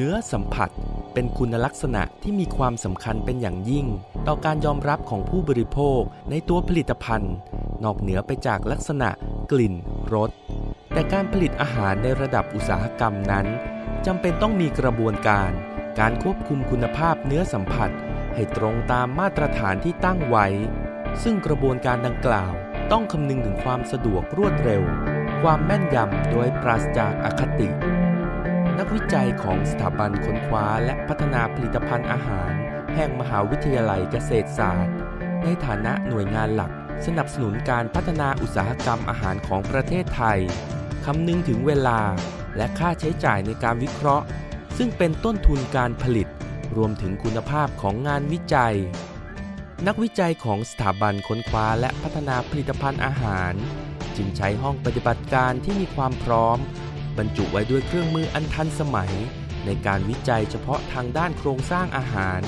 เนื้อสัมผัส เป็นคุณลักษณะที่มีความสำคัญเป็นอย่างยิ่ง ต่อการยอมรับของผู้บริโภคในตัวผลิตภัณฑ์ นอกเหนือไปจากลักษณะกลิ่นรสแต่การผลิตอาหารในระดับอุตสาหกรรมนั้นจำเป็นต้องมีกระบวนการ การควบคุมคุณภาพเนื้อสัมผัส ให้ตรงตามมาตรฐานที่ตั้งไว้ ซึ่งกระบวนการดังกล่าว ต้องคำนึงถึงความสะดวกรวดเร็ว ความแม่นยำโดยปราศจากอคติ นักวิจัยของสถาบันค้นคว้าและพัฒนาผลิตภัณฑ์อาหาร แห่งมหาวิทยาลัยเกษตรศาสตร์ ในฐานะหน่วยงานหลัก สนับสนุนการพัฒนาอุตสาหกรรมอาหารของประเทศไทยคำนึงถึงเวลาและค่าใช้จ่ายในการวิเคราะห์ ซึ่งเป็นต้นทุนการผลิต รวมถึงคุณภาพของงานวิจัย นักวิจัยของสถาบันค้นคว้าและพัฒนาผลิตภัณฑ์อาหาร จึงใช้ห้องปฏิบัติการที่มีความพร้อม บรรจุไว้ด้วยเครื่องมืออันทันสมัย ในการวิจัยเฉพาะทางด้านโครงสร้างอาหาร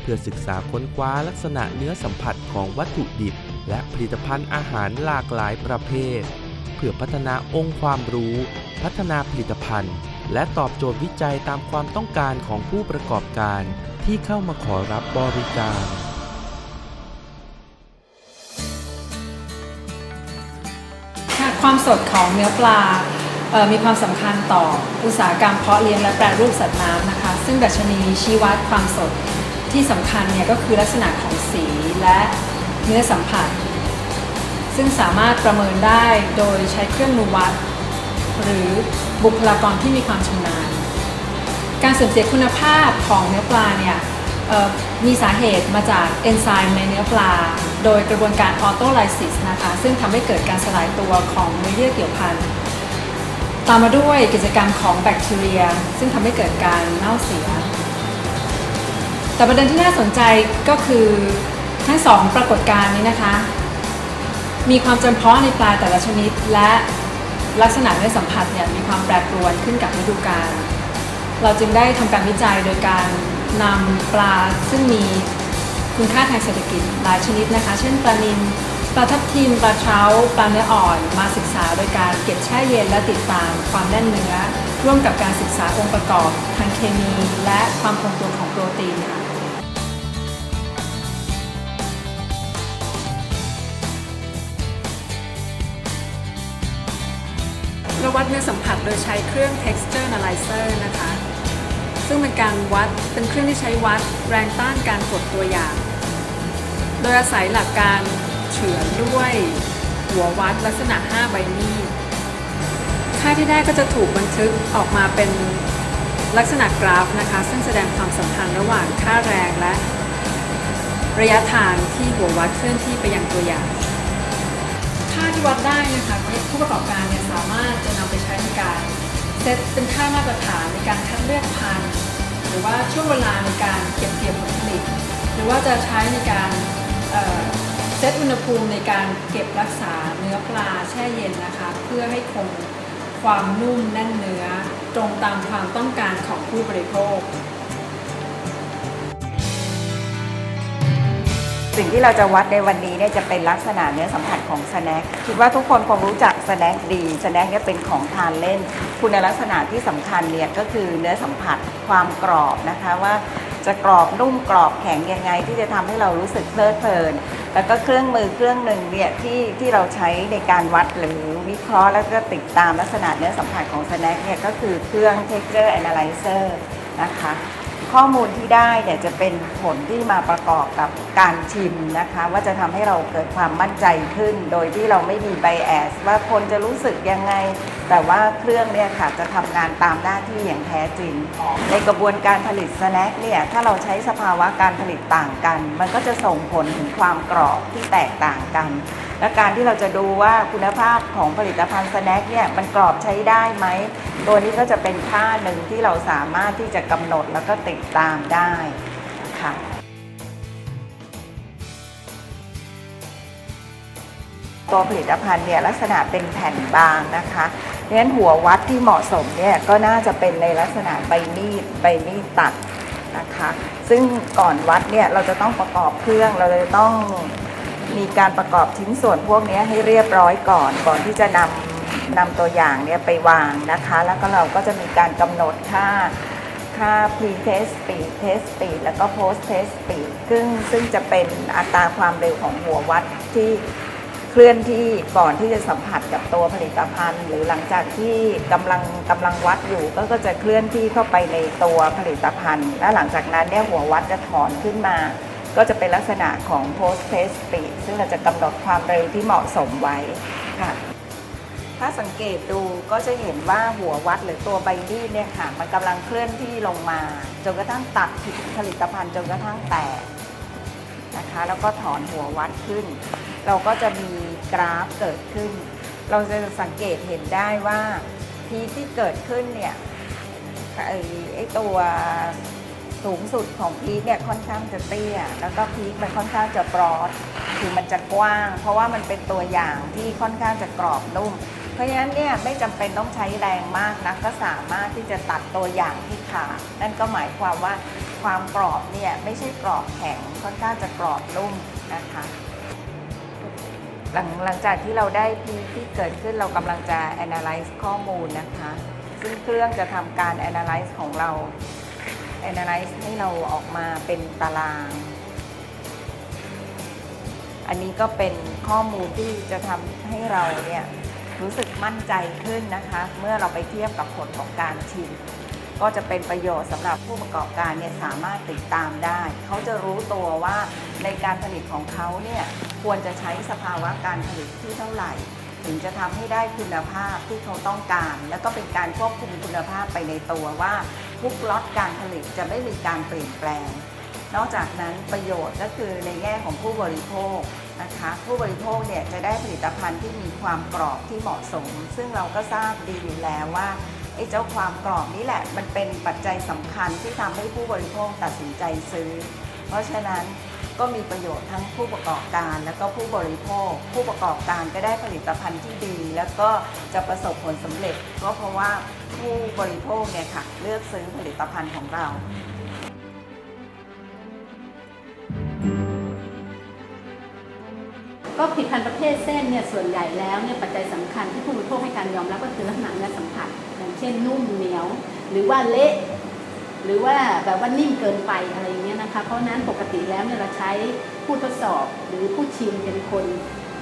เพื่อศึกษาค้นคว้าลักษณะเนื้อสัมผัสของวัตถุดิบ และผลิตภัณฑ์อาหารหลากหลายประเภท เพื่อพัฒนาองค์ความรู้ พัฒนาผลิตภัณฑ์ และตอบโจทย์วิจัยตามความต้องการของผู้ประกอบการที่เข้ามาขอรับบริการความสดของเนื้อปลา มีความสำคัญต่ออุตสาหกรรมเพาะเลี้ยงและแปรรูปสัตว์น้ำนะคะ ซึ่งดัชนีชี้วัดความสดที่สำคัญเนี่ยก็คือลักษณะของสีและเนื้อสัมผัส ซึ่งสามารถประเมินได้โดยใช้เครื่องมือวัด หรือบุคลากรที่มีความชำนาญ การเสื่อมเสียคุณภาพของเนื้อปลาเนี่ยมีสาเหตุมาจากเอนไซม์ในเนื้อปลา โดยกระบวนการออโตไลซิสนะคะ ซึ่งทำให้เกิดการสลายตัวของเนื้อเยื่อเกี่ยวพัน ตามมาด้วยกิจกรรมของแบคทีเรีย ซึ่งทำให้เกิดการเน่าเสีย แต่ประเด็นที่น่าสนใจก็คือทั้งสองปรากฏการณ์นี้นะคะ มีความจำเพาะในปลาแต่ละชนิด และลักษณะเนื้อสัมผัสเนี่ยมีความแปรปรวนขึ้นกับฤดูกาลเราจึงได้ทำการวิจัยโดยการนำปลาซึ่งมีคุณค่าทางเศรษฐกิจหลายชนิดนะคะ เช่นปลานิล ปลาทับทิมปลาเท้าปลาเนื้ออ่อน มาศึกษาโดยการเก็บแช่เย็นและติดตามความแน่นเนื้อ ร่วมกับการศึกษาองค์ประกอบทางเคมี และความคงตัวของโปรตีนค่ะเราวัดเนื้อสัมผัสโดยใช้เครื่อง texture analyzer นะคะ ซึ่งเป็นการวัดเป็นเครื่องที่ใช้วัดแรงต้านการกดตัวอย่าง โดยอาศัยหลักการ เฉือนด้วย หัววัดลักษณะ 5 ใบมีด ค่าที่ได้ก็จะถูกบันทึกออกมาเป็นลักษณะกราฟนะคะ ซึ่งแสดงความสัมพันธ์ระหว่างค่าแรงและ ระยะทางที่หัววัดเคลื่อนที่ไปยังตัวอย่าง ค่าที่วัดได้นะคะผู้ประกอบการเนี่ยสามารถจะนำไปใช้ในการเซตเป็นค่ามาตรฐานในการคัดเลือกพันธุ์หรือว่าช่วงเวลาในการเก็บเกี่ยวผลผลิต หรือว่าจะใช้ในการ ซตอุณหภูมิในการเก็บรักษาเนื้อปลาแช่เย็นนะคะ เพื่อให้คงความนุ่มแน่นเนื้อ ตรงตามความต้องการของผู้บริโภค สิ่งที่เราจะวัดในวันนี้เนี่ยจะเป็นลักษณะเนื้อสัมผัสของสแน็คคิดว่าทุกคนคงรู้จักสแน็คดีสแน็คเนี่ยเป็นของทานเล่น คุณลักษณะที่สำคัญเนี่ยก็คือเนื้อสัมผัสความกรอบนะคะว่าจะกรอบนุ่มกรอบแข็งยังไงที่จะทำให้เรารู้สึกเพลิดเพลิน แล้วก็เครื่องมือเครื่องหนึ่งเนี่ยที่ที่เราใช้ในการวัดหรือวิเคราะห์แล้วก็ติดตามลักษณะเนื้อสัมผัสของสแน็คเนี่ยก็คือเครื่อง texture analyzer นะคะข้อมูลที่ได้เนี่ยจะเป็นผลที่มาประกอบกับการชิมนะคะ ว่าจะทำให้เราเกิดความมั่นใจขึ้น โดยที่เราไม่มีไบแอสว่าคนจะรู้สึกยังไง แต่ว่าเครื่องเนี่ยค่ะจะทำงานตามหน้าที่อย่างแท้จริง ในกระบวนการผลิตสแน็คเนี่ยถ้าเราใช้สภาวะการผลิตต่างกัน มันก็จะส่งผลถึงความกรอบที่แตกต่างกัน และการที่เราจะดูว่าคุณภาพของผลิตภัณฑ์สแน็คเนี่ยมันกรอบใช้ได้ไหม ตัวนี้ก็จะเป็นค่าหนึ่งที่เราสามารถที่จะกำหนดแล้วก็ติดตามได้ค่ะตัวผลิตภัณฑ์เนี่ยลักษณะเป็นแผ่นบางนะคะเพราะฉะนั้นหัววัดที่เหมาะสมเนี่ยก็น่าจะเป็นในลักษณะใบมีดใบมีดตัดนะคะซึ่งก่อนวัดเนี่ยเราจะต้องประกอบเครื่องเราจะต้องมีการประกอบชิ้นส่วนพวกนี้ให้เรียบร้อยก่อนก่อนที่จะนำนำตัวอย่างเนี่ยไปวางนะคะ แล้วก็เราก็จะมีการกำหนดค่าค่าค่า pre test speed test speed แล้วก็ post test speed ซึ่งซึ่งจะเป็นอัตราความเร็วของหัววัดที่ เคลื่อนที่ก่อนที่จะสัมผัสกับตัวผลิตภัณฑ์ หรือหลังจากที่กำลังกำลังวัดอยู่ก็ก็จะเคลื่อนที่เข้าไปในตัวผลิตภัณฑ์ และหลังจากนั้นเนี่ยหัววัดจะถอนขึ้นมา ก็จะเป็นลักษณะของ post test speed ซึ่งเราจะกำหนดความเร็วที่เหมาะสมไว้ค่ะถ้าสังเกตดูก็จะเห็นว่าหัววัดหรือตัวใบมีดเนี่ยค่ะมันกำลังเคลื่อนที่ลงมา จนกระทั่งตัดผลิตภัณฑ์จนกระทั่งแตก นะคะ แล้วก็ถอนหัววัดขึ้น เราก็จะมีกราฟเกิดขึ้น เราจะสังเกตเห็นได้ว่าพีที่เกิดขึ้นเนี่ยไอ้ไอตัวสูงสุดของพีคเนี่ยค่อนข้างจะเตี้ย แล้วก็พีคมันค่อนข้างจะบรอดคือมันจะกว้าง เพราะว่ามันเป็นตัวอย่างที่ค่อนข้างจะกรอบนุ่ม เพราะฉะนั้นเนี่ยไม่จำเป็นต้องใช้แรงมากนะก็สามารถที่จะตัดตัวอย่างที่ขาดนั่นก็หมายความว่าความกรอบเนี่ยไม่ใช่กรอบแข็งค่อนข้างจะกรอบนุ่มนะคะหลังหลังจากที่เราได้พีที่เกิดขึ้นเรากำลังจะ analyze ข้อมูลนะคะ ซึ่งเครื่องจะทำการ analyze ของเรา analyze ให้เราออกมาเป็นตาราง อันนี้ก็เป็นข้อมูลที่จะทำให้เราเนี่ย รู้สึกมั่นใจขึ้นนะคะ เมื่อเราไปเทียบกับผลของการชิม ก็จะเป็นประโยชน์สำหรับผู้ประกอบการเนี่ยสามารถติดตามได้ เขาจะรู้ตัวว่าในการผลิตของเขาเนี่ยควรจะใช้สภาวะการผลิตที่เท่าไหร่ ถึงจะทำให้ได้คุณภาพที่เขาต้องการ แล้วก็เป็นการควบคุมคุณภาพไปในตัวว่าทุกล็อตการผลิตจะไม่มีการเปลี่ยนแปลง นอกจากนั้นประโยชน์ก็คือในแง่ของผู้บริโภค นะคะผู้บริโภคเนี่ยจะได้ผลิตภัณฑ์ที่มีความกรอบที่เหมาะสม ซึ่งเราก็ทราบดีอยู่แล้วว่าไอ้เจ้าความกรอบนี้แหละ มันเป็นปัจจัยสำคัญที่ทำให้ผู้บริโภคตัดสินใจซื้อ เพราะฉะนั้นก็มีประโยชน์ทั้งผู้ประกอบการและก็ผู้บริโภค ผู้ประกอบการก็ได้ผลิตภัณฑ์ที่ดี แล้วก็จะประสบผลสำเร็จ ก็เพราะว่าผู้บริโภคเนี่ยค่ะเลือกซื้อผลิตภัณฑ์ของเรา ก็ผลิตภัณฑ์ประเภทเส้นเนี่ยส่วนใหญ่แล้วเนี่ยปัจจัยสำคัญที่ผู้บริโภคให้การยอมรับก็คือลักษณะเนื้อสัมผัสอย่างเช่นนุ่มเหนียว หรือว่าเละหรือว่าแบบว่านิ่มเกินไปอะไรเงี้ยนะคะ เพราะนั้นปกติแล้วเนี่ยเราใช้ผู้ทดสอบหรือผู้ชิมเป็นคน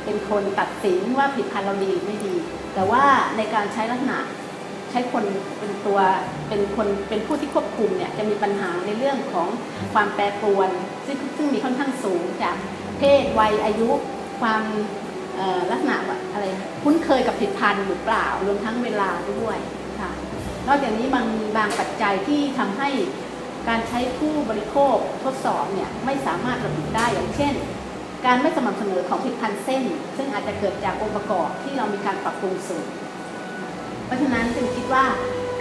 เป็นคนตัดสินว่าผลิตภัณฑ์เราดีไม่ดี แต่ว่าในการใช้ลักษณะใช้คนเป็นตัวเป็นคนเป็นผู้ที่ควบคุมเนี่ยจะมีปัญหาในเรื่องของความแปรปรวน ซึ่งซึ่งมีค่อนข้างสูงจากเพศวัยอายุ ความลักษณะอะไรคุ้นเคยกับผลิตภัณฑ์หรือเปล่ารวมทั้งเวลาด้วยค่ะนอกจากนี้บางมีบางปัจจัยที่ทำให้การใช้ผู้บริโภคทดสอบเนี่ยไม่สามารถระบุได้อย่างเช่น การไม่สม่ำเสมอของผลิตภัณฑ์เส้น ซึ่งอาจจะเกิดจากองค์ประกอบที่เรามีการปรับปรุงสูตรเพราะฉะนั้นจึงคิดว่า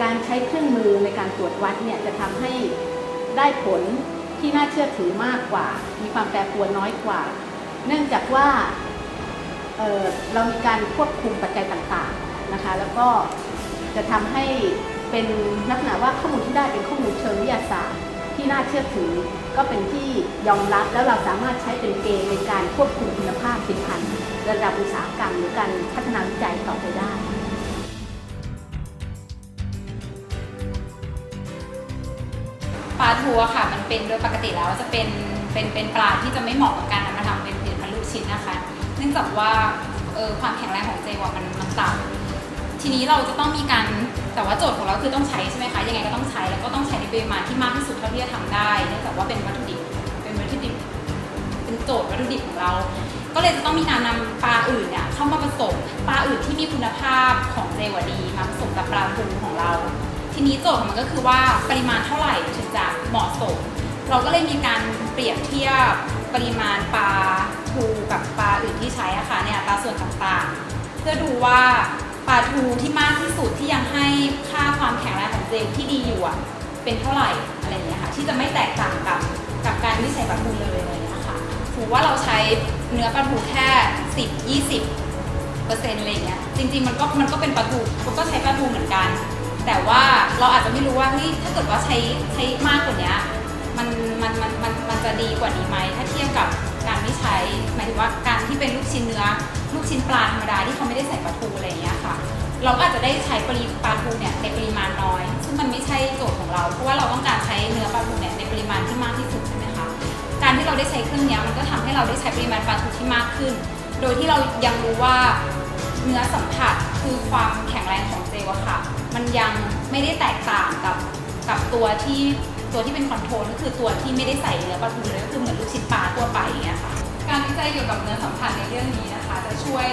การใช้เครื่องมือในการตรวจวัดเนี่ยจะทำให้ได้ผลที่น่าเชื่อถือมากกว่า มีความแปรปรวนน้อยกว่า เนื่องจากว่าเเรามีการควบคุมปัจจัยต่างๆนะคะ แล้วก็จะทำให้เป็นลักษณะว่าข้อมูลที่ได้เป็นข้อมูลเชิงวิทยาศาสตร์ที่น่าเชื่อถือ ก็เป็นที่ยอมรับแล้วเราสามารถใช้เป็นเกณฑ์ในการควบคุมคุณภาพผลิตภัณฑ์ระดับอุตสาหกรรมหรือการพัฒนาวิจัยต่อไปได้ปลาทูอะค่ะมันเป็นโดยปกติแล้วจะเป็นเป็นเป็นปลาที่จะไม่เหมาะกับการนำ ชิ้นนะคะ เนื่องจากว่าเออความแข็งแรงของเจลอะมันมันต่ำทีนี้เราจะต้องมีการแต่ว่าโจทย์ของเราคือต้องใช้ใช่ไหมคะยังไงก็ต้องใช้แล้วก็ต้องใช้ในปริมาณที่มากที่สุดเท่าที่จะทำได้เนื่องจากว่าเป็นวัตถุดิบเป็นวัตถุดิบเป็นโจทย์วัตถุดิบของเรา ก็เลยจะต้องมีการนำปลาอื่นเนี่ยเข้ามาผสมปลาอื่นที่มีคุณภาพของเจลอะดีมาผสมกับปลาทูของเรา ทีนี้โจทย์ของมันก็คือว่าปริมาณเท่าไหร่ถึงจะเหมาะสม เราก็เลยมีการเปรียบเทียบปริมาณปลา ทูกับปลาอื่นที่ใช้อะค่ะในอัตราส่วนต่างๆ เพื่อดูว่าปลาทูที่มากที่สุดที่ยังให้ค่าความแข็งแรงของเจลที่ดีอยู่อะเป็นเท่าไหร่อะไรอย่างเงี้ยค่ะที่จะไม่แตกต่างกับกับการไม่ใช้ปลาทูเลยอะไรอย่างเงี้ยค่ะถือว่าเราใช้เนื้อปลาทูแค่ 10 20เปอร์เซ็นต์อะไรอย่างเงี้ยจริงๆมันก็มันก็เป็นปลาทูมันก็ใช้ปลาทูเหมือนกัน แต่ว่าเราอาจจะไม่รู้ว่าเฮ้ยถ้าเกิดว่าใช้ใช้มากกว่านี้มันมันมันมันมันจะดีกว่านี้ไหมถ้าเทียบกับ การไม่ใช้หมายถึงว่าการที่เป็นลูกชิ้นเนื้อ ลูกชิ้นปลาธรรมดาที่เขาไม่ได้ใส่ปลาทูอะไรอย่างเงี้ยค่ะ เราก็อาจจะได้ใช้ปริปลาทูเนี่ยในปริมาณน้อย ซึ่งมันไม่ใช่โจทย์ของเรา เพราะว่าเราต้องการใช้เนื้อปลาทูเนี่ยในปริมาณที่มากที่สุดใช่ไหมคะการที่เราได้ใช้เครื่องนี้มันก็ทำให้เราได้ใช้ปริมาณปลาทูที่มากขึ้น โดยที่เรายังรู้ว่าเนื้อสัมผัสคือความแข็งแรงของเจลอะค่ะ มันยังไม่ได้แตกต่างกับกับตัวที่ ตัวที่เป็นคอนโทรลก็คือตัวที่ไม่ได้ใส่เนื้อปลาทูเลยก็คือเหมือนลูกชิ้นปลาทั่วไปอย่างเงี้ยค่ะการวิจัยเกี่ยวกับเนื้อสัมผัสในเรื่องนี้นะคะ จะช่วย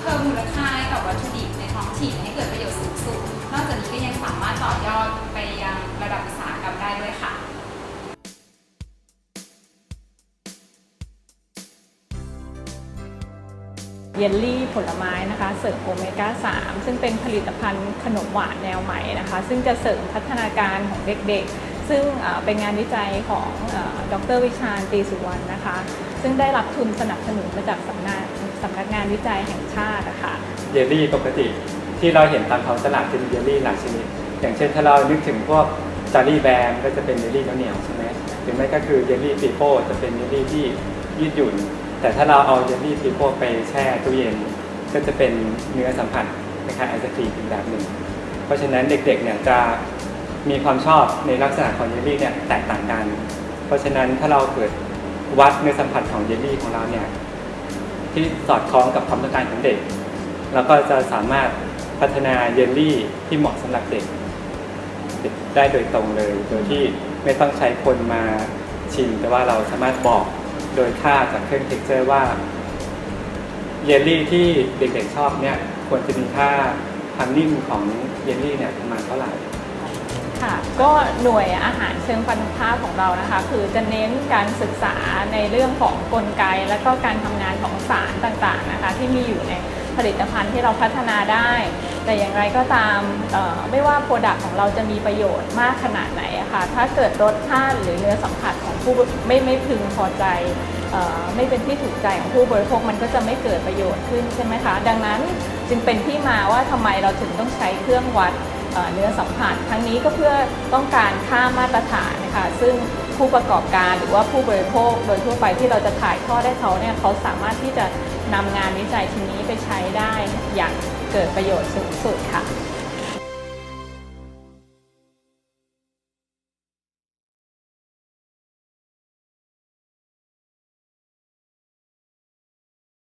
เพิ่มมูลค่าให้กับวัตถุดิบในท้องถิ่นให้เกิดประโยชน์สูงสุด นอกจากนี้ก็ยังสามารถต่อยอดไปยังระดับอุตสาหกรรมได้ด้วยค่ะเยลลี่ผลไม้นะคะเสริมโอเมก้า 3 ซึ่งเป็นผลิตภัณฑ์ขนมหวานแนวใหม่นะคะ ซึ่งจะเสริมพัฒนาการของเด็กๆ ซึ่งเป็นงานวิจัยของดรวิชาญตีสุวรรณนะคะ ซึ่งได้รับทุนสนับสนุนมาจากสำนักสำนักงานวิจัยแห่งชาตินะคะเยลลี่ปกติที่เราเห็นตามท้องตลาดจะมีเยลลี่หลายชนิด อย่างเช่นถ้าเรานึกถึงพวกจารี่แบมก็จะเป็นเยลลี่เหนียวใช่ไหมหรือไม่ก็คือเยลลี่ปีโป้จะเป็นเยลลี่ที่ยืดหยุ่น แต่ถ้าเราเอาเยลลี่ปีโป้ไปแช่ตู้เย็น ก็จะเป็นเนื้อสัมผัสคล้ายไอศครีมอีกแบบหนึ่ง เพราะฉะนั้นเด็กๆเนี่ยจะ มีความชอบในลักษณะของเยลลี่เนี่ยแตกต่างกัน เพราะฉะนั้นถ้าเราเกิดวัดเนื้อสัมผัสของเยลลี่ของเราเนี่ยที่สอดคล้องกับความต้องการของเด็กแล้วก็จะสามารถพัฒนาเยลลี่ที่เหมาะสำหรับเด็กเด็กได้โดยตรงเลยโดยที่ไม่ต้องใช้คนมาชิม แต่ว่าเราสามารถบอกโดยค่าจากเครื่องเท็กเจอร์ว่าเยลลี่ที่เด็กๆชอบเนี่ยควรจะมีค่าความนิ่มของเยลลี่เนี่ยประมาณเท่าไหร่ ค่ะก็หน่วยอาหารเชิงพรรณภาพของเรานะคะ คือจะเน้นการศึกษาในเรื่องของกลไก และก็การทำงานของสารต่างๆนะคะ ที่มีอยู่ในผลิตภัณฑ์ที่เราพัฒนาได้ แต่อย่างไรก็ตามไม่ว่าโปรดักต์ของเราจะมีประโยชน์มากขนาดไหนอะค่ะถ้าเกิดรสชาติหรือเนื้อสัมผัสของผู้ไม่ไม่พึงพอใจอไม่เป็นที่ถูกใจของผู้บริโภคมันก็จะไม่เกิดประโยชน์ขึ้นใช่ไหมคะ ดังนั้นจึงเป็นที่มาว่าทำไมเราถึงต้องใช้เครื่องวัด เนื้อสัมผัสทั้งนี้ก็เพื่อต้องการค่ามาตรฐานนะคะซึ่งผู้ประกอบการหรือว่าผู้บริโภคโดยทั่วไปที่เราจะถ่ายทอดให้เขาเนี่ยเขาสามารถที่จะนำงานวิจัยชิ้นนี้ไปใช้ได้อย่างเกิดประโยชน์สูงสุดค่ะ